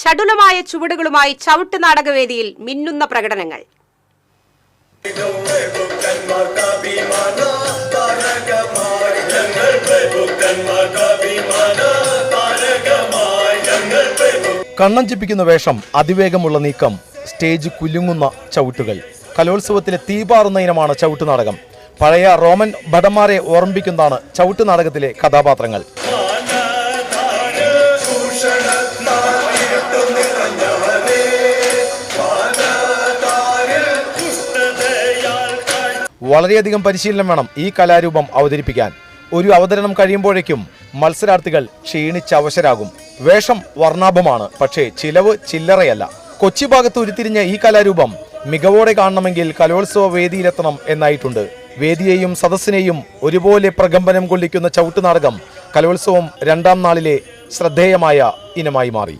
ചടുലമായ ചുവടുകളുമായി ചവിട്ട് നാടകവേദിയിൽ മിന്നുന്ന പ്രകടനങ്ങൾ. കണ്ണഞ്ചിപ്പിക്കുന്ന വേഷം അതിവേഗമുള്ള നീക്കം സ്റ്റേജ് കുലുങ്ങുന്ന ചവിട്ടുകൾ. കലോത്സവത്തിലെ തീപാറുന്ന ഇനമാണ് ചവിട്ട് നാടകം. പഴയ റോമൻ ഭടന്മാരെ ഓർമ്മിപ്പിക്കുന്നതാണ് ചവിട്ട് നാടകത്തിലെ കഥാപാത്രങ്ങൾ. വളരെയധികം പരിശീലനം വേണം ഈ കലാരൂപം അവതരിപ്പിക്കാൻ. ഒരു അവതരണം കഴിയുമ്പോഴേക്കും മത്സരാർത്ഥികൾ ക്ഷീണിച്ചവശരാകും. വേഷം വർണാഭമാണ് പക്ഷേ ചിലവ് ചില്ലറയല്ല. കൊച്ചി ഭാഗത്ത് ഉരുത്തിരിഞ്ഞ ഈ കലാരൂപം മികവോടെ കാണണമെങ്കിൽ കലോത്സവ വേദിയിലെത്തണം എന്നായിട്ടുണ്ട്. വേദിയെയും സദസ്സിനെയും ഒരുപോലെ പ്രകമ്പനം കൊള്ളിക്കുന്ന ചവിട്ടുനാടകം കലോത്സവം രണ്ടാം നാളിലെ ശ്രദ്ധേയമായ ഇനമായി മാറി.